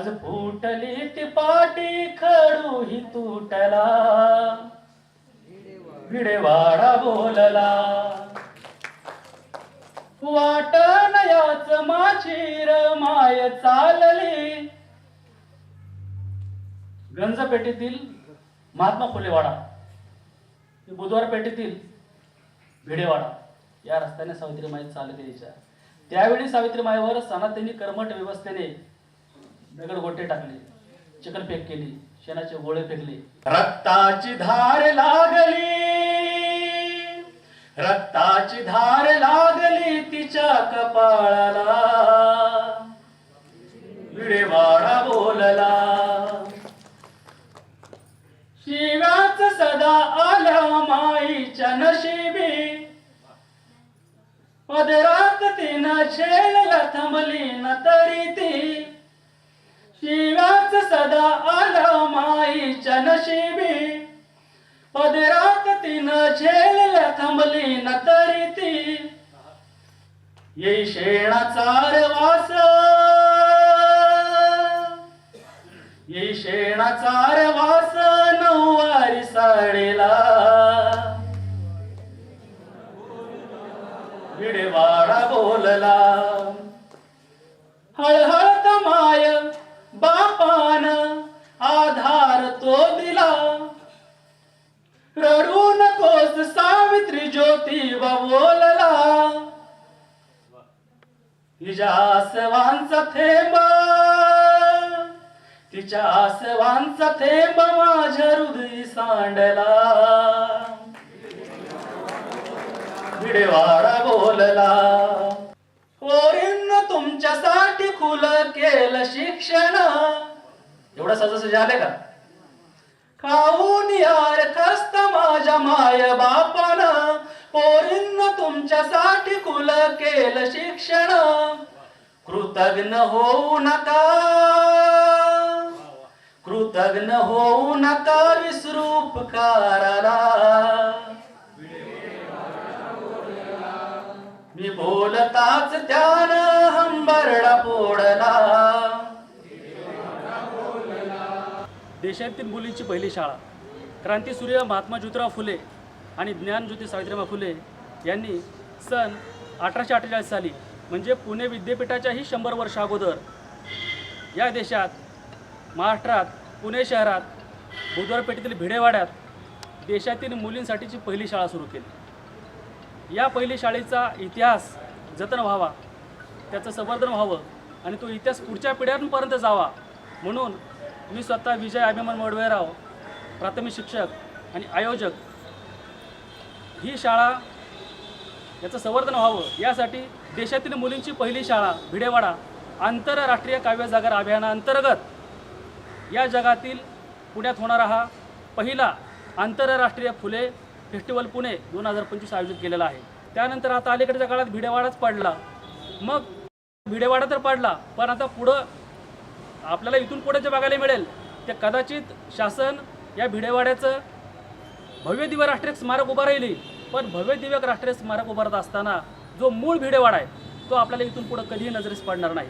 तुटली ती पाटी खडू ही तुटला. भिडेवाडा बोलला. वाट याच माझी रमाय माय चालली. गंजपेठेतील महात्मा फुलेवाडा बुधवार पेठेतील भिडेवाडा या रस्त्याने सावित्रीमाई चालत यायच्या. त्यावेळी सावित्रीमाईवर सनातनी कर्मठ व्यवस्थेने दगड गोटे टाकले चिकन फेक केली शेणाचे गोळे फेकले. रक्ताची धार लागली. रक्ताची धार लागली तिच्या कपाळाला. विडेवाडा बोलला. शिव्याच सदा आल्या माईच्या नशिबी. पदरात तिनं छेलला थांबली न तरी ती. शिवाच सदा आल्या माईच्या नशिबी. पदरात तिनं झेल थांबली न तरी ती. येई शेणाचा वास. येई शेणाचा रवास तो दिला. रडू नकोस सावित्री ज्योती बोलला. तिच्या आसवांचा थेंब. तिच्या आसवांचा थेंब माझ्या हृदय सांडला. भिडेवाडा बोलला पोरींनो तुमच्यासाठी खुलं केलं शिक्षण. एवढं सजस आले का? खाऊन यार खस्त माझ्या माय बापान. पोरींना तुमच्यासाठी कुल केलं शिक्षण. कृतज्ञ होऊ नका. कृतज्ञ होऊ नका विसरू उपकाराला. मी बोलताच त्यानं देशातील मुलींची पहिली शाळा. क्रांतीसूर्य महात्मा ज्योतिराव फुले आणि ज्ञानज्योती सावित्रीबा फुले यांनी सन अठराशे अठ्ठेचाळीस साली म्हणजे पुणे विद्यापीठाच्याही शंभर वर्ष अगोदर या देशात महाराष्ट्रात पुणे शहरात बुधवारपेठेतील भिडेवाड्यात देशातील मुलींसाठीची पहिली शाळा सुरू केली. या पहिली शाळेचा इतिहास जतन व्हावा त्याचं संवर्धन व्हावं आणि तो इतिहास पुढच्या पिढ्यांपर्यंत जावा म्हणून मी स्वतः विजय अभिमान मोडवेराव प्राथमिक शिक्षक आणि आयोजक. ही शाळा याचं संवर्धन व्हावं. यासाठी देशातील मुलींची पहिली शाळा भिडेवाडा आंतरराष्ट्रीय काव्य जागर अभियानाअंतर्गत या जगातील पुण्यात होणारा हा पहिला आंतरराष्ट्रीय फुले फेस्टिवल पुणे दोन हजार पंचवीस आयोजित केलेला आहे. त्यानंतर आता अलीकडच्या काळात भिडेवाडाच पडला. मग भिडेवाडा तर पडला पण आता पुढं आपल्याला इथून पुढे जे बघायला मिळेल ते कदाचित शासन या भिडेवाड्याचं भव्य दिव्य राष्ट्रीय स्मारक उभं राहिली पण भव्य दिव्य राष्ट्रीय स्मारक उभारत असताना जो मूळ भिडेवाडा आहे तो आपल्याला इथून पुढं कधीही नजरेस पडणार नाही.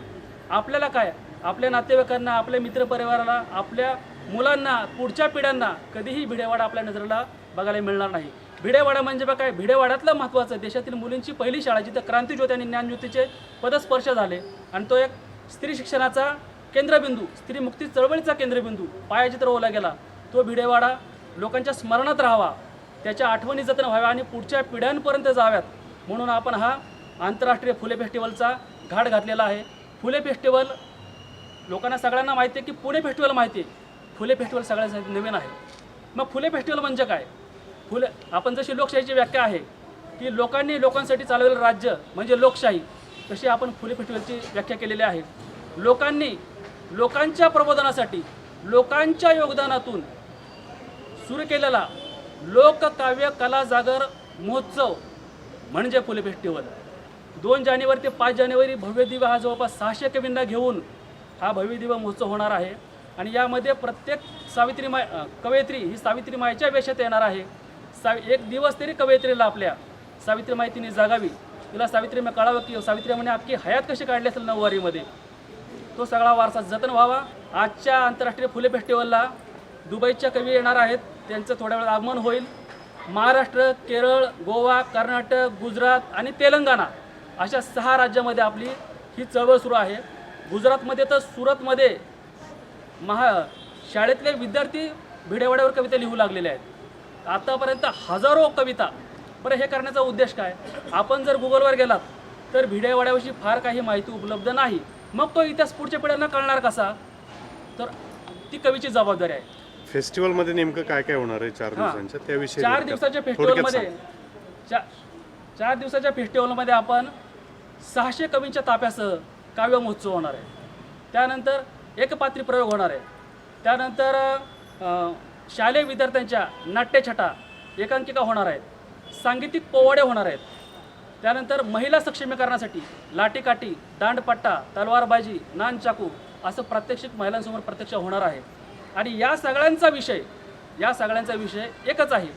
आपल्याला काय? आपल्या नातेवाईकांना आपल्या मित्रपरिवाराला आपल्या मुलांना पुढच्या पिढ्यांना कधीही भिडेवाडा आपल्या नजरेला बघायला मिळणार नाही. भिडेवाडा म्हणजे बघा काय भिडेवाड्यातलं महत्त्वाचं देशातील मुलींची पहिली शाळा जिथं क्रांतीज्योती आणि ज्ञानज्योतीचे पदस्पर्श झाले. आणि तो एक स्त्री शिक्षणाचा केंद्रबिंदू स्त्री मुक्ती चळवळीचा केंद्रबिंदू पायाचित्र ओला गेला. तो भिडेवाडा लोकांच्या स्मरणात राहावा. त्याच्या आठवणी जतन व्हाव्या आणि पुढच्या पिढ्यांपर्यंत जाव्यात. म्हणून आपण हा आंतरराष्ट्रीय फुले फेस्टिवलचा घाट घातलेला आहे. फुले फेस्टिवल लोकांना सगळ्यांना माहिती आहे की पुणे फेस्टिवल माहिती आहे. फुले फेस्टिवल सगळ्यांसाठी नवीन आहे. मग फुले फेस्टिवल म्हणजे काय? फुले आपण जशी लोकशाहीची व्याख्या आहे की लोकांनी लोकांसाठी चालवलेलं राज्य म्हणजे लोकशाही. तशी आपण फुले फेस्टिवलची व्याख्या केलेली आहे. लोकांनी लोकांच्या प्रबोधनासाठी लोकांच्या योगदानातून सुरू केलेला लोककाव्य कला जागर महोत्सव म्हणजे फुले फेस्टिवल. दोन जानेवारी ते पाच जानेवारी भव्य दिवा हा जवळपास सहाशे कवींना घेऊन हा भव्य दिवा महोत्सव होणार आहे. आणि यामध्ये प्रत्येक सावित्री माय कवयित्री ही सावित्री मायच्या वेशात येणार आहे. सा एक दिवस तरी कवयित्रीला आपल्या सावित्री माय तिने जगावी. तिला सावित्री कळावं की सावित्री म्हणे आपली हयात कशी काढली असेल नऊवारीमध्ये? तो सगळा वारसा जतन व्हावा. आजच्या आंतरराष्ट्रीय फुले फेस्टिवलला दुबईच्या कवी येणार आहेत. त्यांचं थोड्या वेळात आगमन होईल. महाराष्ट्र केरळ गोवा कर्नाटक गुजरात आणि तेलंगणा अशा सहा राज्यामध्ये आपली ही चळवळ सुरू आहे. गुजरातमध्ये तर सुरतमध्ये महा शाळेतले विद्यार्थी भिडेवाड्यावर कविता लिहू लागलेले आहेत. आतापर्यंत हजारो कविता. बरं हे करण्याचा उद्देश काय? आपण जर गुगलवर गेलात तर भिडेवाड्याविषयी फार काही माहिती उपलब्ध नाही. मग तो इतिहास पुढच्या पिढ्यांना कळणार कसा? तर ती कवीची जबाबदारी आहे. फेस्टिवलमध्ये नेमकं काय काय होणार आहे चार हां. दिवसांच्या? त्याविषयी चार दिवसाच्या थोडक्यात फेस्टिवलमध्ये सांग. चा चार दिवसाच्या फेस्टिवलमध्ये आपण सहाशे कवींच्या ताप्यासह काव्य महोत्सव होणार आहे. त्यानंतर एकपात्री प्रयोग होणार आहे. त्यानंतर अ, शालेय विद्यार्थ्यांच्या नाट्यछटा एकांकिका होणार आहेत. सांगीतिक पोवाडे होणार आहेत. त्यानंतर महिला सक्षमीकरणासाठी लाटीकाठी दांडपट्टा तलवारबाजी नान चाकू असं प्रात्यक्षिक महिलांसमोर प्रत्यक्ष होणार आहे. आणि या सगळ्यांचा विषय या सगळ्यांचा विषय एकच आहे.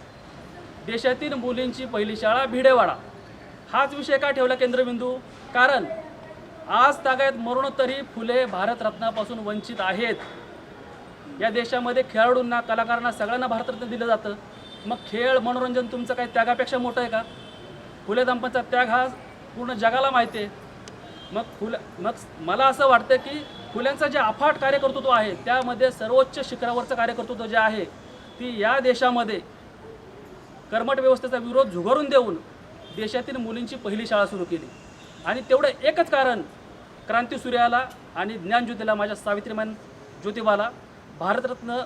देशातील मुलींची पहिली शाळा भिडेवाडा. हाच विषय का ठेवला केंद्रबिंदू? कारण आज तागायत मरणोत्तरी फुले भारतरत्नापासून वंचित आहेत. या देशामध्ये खेळाडूंना कलाकारांना सगळ्यांना भारतरत्न दिलं जातं. मग खेळ मनोरंजन तुमचं काही त्यागापेक्षा मोठं आहे का? फुले दांपत्याचा त्याग हा पूर्ण जगाला माहिती आहे. मग फुल मग मला असं वाटतं की फुल्यांचं जे अफाट कार्यकर्तृत्व आहे त्यामध्ये सर्वोच्च शिखरावरचं कार्यकर्तृत्व जे आहे ती या देशामध्ये कर्मट व्यवस्थेचा विरोध झुगारून देऊन देशातील मुलींची पहिली शाळा सुरू केली. आणि तेवढं एकच कारण क्रांती सूर्याला आणि ज्ञानज्योतीला माझ्या सावित्रीमान ज्योतिबाला भारतरत्न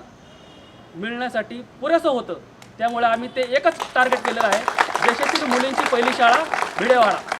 मिळण्यासाठी पुरेसं होतं. त्यामुळे आम्ही ते एकच टार्गेट केलेलं आहे. यशस्वी मुलींची पहिली शाळा भिडेवाडा.